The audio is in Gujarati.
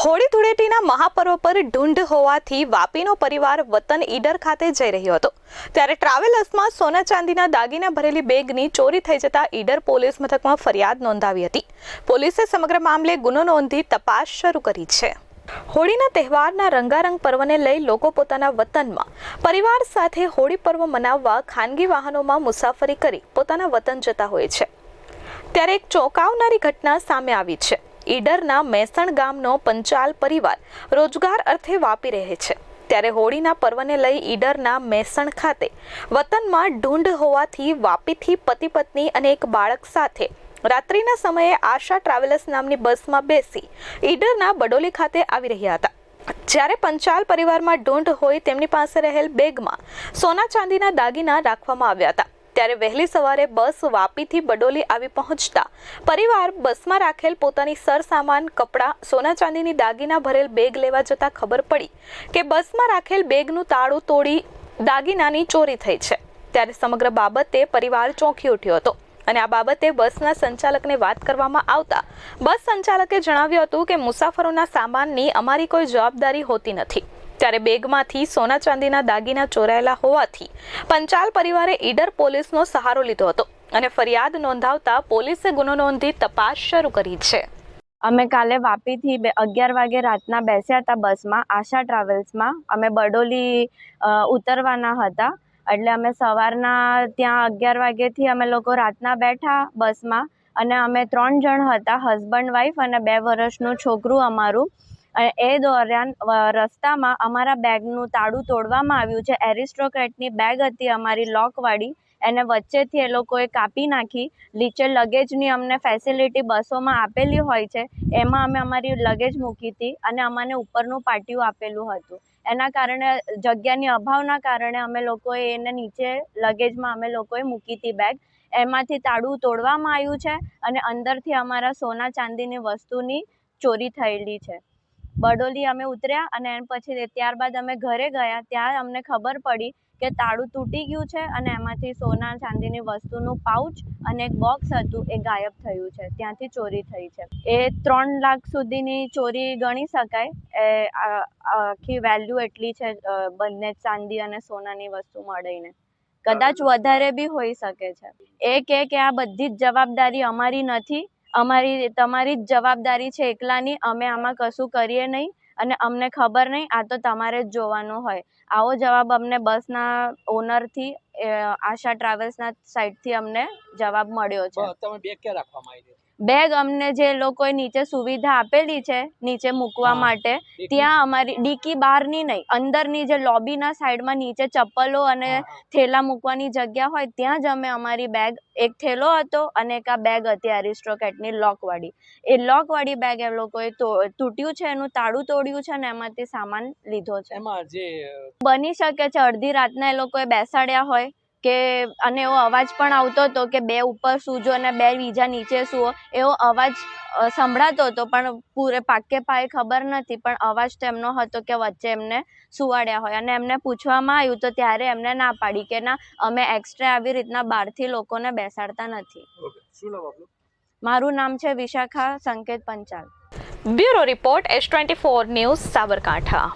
હોળી ધૂળેટીના મહાપર્વ પર ઢૂંઢ હોવાથી વાપીનો પરિવાર વતન ઈડર ખાતે જઈ રહ્યો હતો. ત્યારે ટ્રાવેલર્સમાં સોના ચાંદીના દાગીના ભરેલી બેગની ચોરી થઈ જતા ઈડર પોલીસ મથકમાં ફરિયાદ નોંધાવી હતી. પોલીસે સમગ્ર મામલે ગુનો નોંધી તપાસ શરૂ કરી છે. હોળીના તહેવારના રંગારંગ પર્વને લઈ લોકો પોતાના વતનમાં પરિવાર સાથે હોળી પર્વ મનાવવા ખાનગી વાહનોમાં મુસાફરી કરી પોતાના વતન જતા હોય છે. ત્યારે એક ચોંકાવનારી ઘટના સામે આવી છે. ઈડરના મેસણ ગામનો પંચાલ પરિવાર રોજગાર અર્થે વાપી રહે છે. ત્યારે હોળીના પર્વને લઈ ઈડરના મેસણ ખાતે વતનમાં ઢૂંઢ હોવાથી વાપીથી પતિ પત્ની અને એક બાળક સાથે રાત્રિના સમયે આશા ટ્રાવેલર્સ નામની બસમાં બેસી ઈડરના બડોલી ખાતે આવી રહ્યા હતા. જ્યારે પંચાલ પરિવારમાં ઢૂંઢ હોય તેમની પાસે રહેલ બેગમાં સોના ચાંદીના દાગીના રાખવામાં આવ્યા હતા. ત્યારે વહેલી સવારે બસ વાપીથી બડોલી આવી પહોંચતા પરિવાર બસમાં રાખેલ પોતાની સરસામાન, કપડાં, સોના ચાંદીની દાગીના ભરેલ બેગ લેવા જતાં ખબર પડી કે બસમાં રાખેલ બેગનું તાળું તોડી દાગીનાની ચોરી થઈ છે. ત્યારે સમગ્ર બાબતે પરિવાર ચોંકી ઉઠ્યો હતો અને આ બાબતે બસના સંચાલકને વાત કરવામાં આવતા બસ સંચાલકે જણાવ્યું હતું કે મુસાફરોના સામાનની અમારી કોઈ જવાબદારી હોતી નથી. ત્યારે બેગમાંથી સોના ચાંદીના દાગીના ચોરાયેલા હોવાથી પંચાલ પરિવારે ઈડર પોલીસનો સહારો લીધો હતો અને ફરિયાદ નોંધાવતા પોલીસે ગુનો નોંધી તપાસ શરૂ કરી છે. અમે કાલે વાપીથી બે અગિયાર વાગે રાતના બેસ્યા હતા બસમાં, આશા ટ્રાવેલ્સમાં. અમે બડોલી ઉતરવાના હતા. એટલે અમે સવારના ત્યાં અગિયાર વાગ્યેથી અમે લોકો રાતના બેઠા બસમાં અને અમે ત્રણ જણ હતા, હસબન્ડ, વાઈફ અને બે વર્ષનું છોકરું અમારું. એ દરમિયાન રસ્તામાં અમારા બેગનું તાળું તોડવામાં આવ્યું છે. એરિસ્ટોક્રેટની બેગ હતી અમારી લોકવાળી. એને વચ્ચેથી એ લોકોએ કાપી નાખી. નીચે લગેજની અમને ફેસિલિટી બસોમાં આપેલી હોય છે. એમાં અમે અમારી લગેજ મૂકી હતી અને અમને ઉપરનું પાટિયું આપેલું હતું. એના કારણે, જગ્યાની અભાવના કારણે અમે લોકોએ એને નીચે લગેજમાં અમે લોકોએ મૂકી હતી બેગ. એમાંથી તાળું તોડવામાં આવ્યું છે અને અંદરથી અમારા સોના ચાંદીની વસ્તુની ચોરી થયેલી છે. બરડોલી અમે ઉતર્યા અને પછી ત્યારબાદ અમે ઘરે ગયા. ત્યાં અમને ખબર પડી કે તાળું તૂટી ગયું છે અને એમાંથી સોના ચાંદીની વસ્તુનું પાઉચ અને એક બોક્સ હતું, એ ગાયબ થયું છે. ત્યાંથી ચોરી થઈ છે. એ ત્રણ લાખ સુધીની ચોરી ગણી શકાય. એ આખી વેલ્યુ એટલી છે બંને ચાંદી અને સોનાની વસ્તુ મળીને. કદાચ વધારે બી હોઈ શકે છે. એ કે આ બધી જ જવાબદારી અમારી નથી. અમારી તમારી જ જવાબદારી છે એકલાની, અમે આમાં કશું કરીએ નહીં અને અમને ખબર નહીં, આ તો તમારે જ જોવાનું હોય. આવો જવાબ અમને બસના ઓનરથી આશા ટ્રાવેલ્સના સાઈડથી અમને જવાબ મળ્યો છે. તમે બેગ રાખવામાં આવી બેગ અમને જે લોકોએ નીચે સુવિધા આપેલી છે નીચે મૂકવા માટે ત્યાં અમારી ડીકી બહારની નહીં અંદરની જે લોબીના સાઈડમાં નીચે ચપ્પલો અને થેલા મૂકવાની જગ્યા હોય ત્યાં જ અમે અમારી બેગ એક થેલો હતો અને એક આ બેગ હતી એરિસ્ટ્રોકેટની લોકવાળી. એ લોકવાળી બેગ એ લોકોએ તો- તૂટ્યું છે એનું તાળું તોડ્યું છે અને એમાંથી સામાન લીધો છે. બની શકે છે અડધી રાતના એ લોકોએ બેસાડ્યા હોય કે અને એવો અવાજ પણ આવતો હતો કે બે ઉપર સૂજો અને બે બીજા નીચે સૂવો એવો અવાજ સંભળાતો હતો પણ પૂરે પાકે પાયે ખબર નથી પણ અવાજ તો એમનો હતો કે વચ્ચે એમને સુવાડ્યા હોય. અને એમને પૂછવામાં આવ્યું તો ત્યારે એમને ના પાડી કે ના અમે એક્સ્ટ્રા આવી રીતના બહારથી લોકોને બેસાડતા નથી. શું નામ આપનું? મારું નામ છે Vishakha Sanket Panchal. Bureau report S twenty four news Sabarkantha.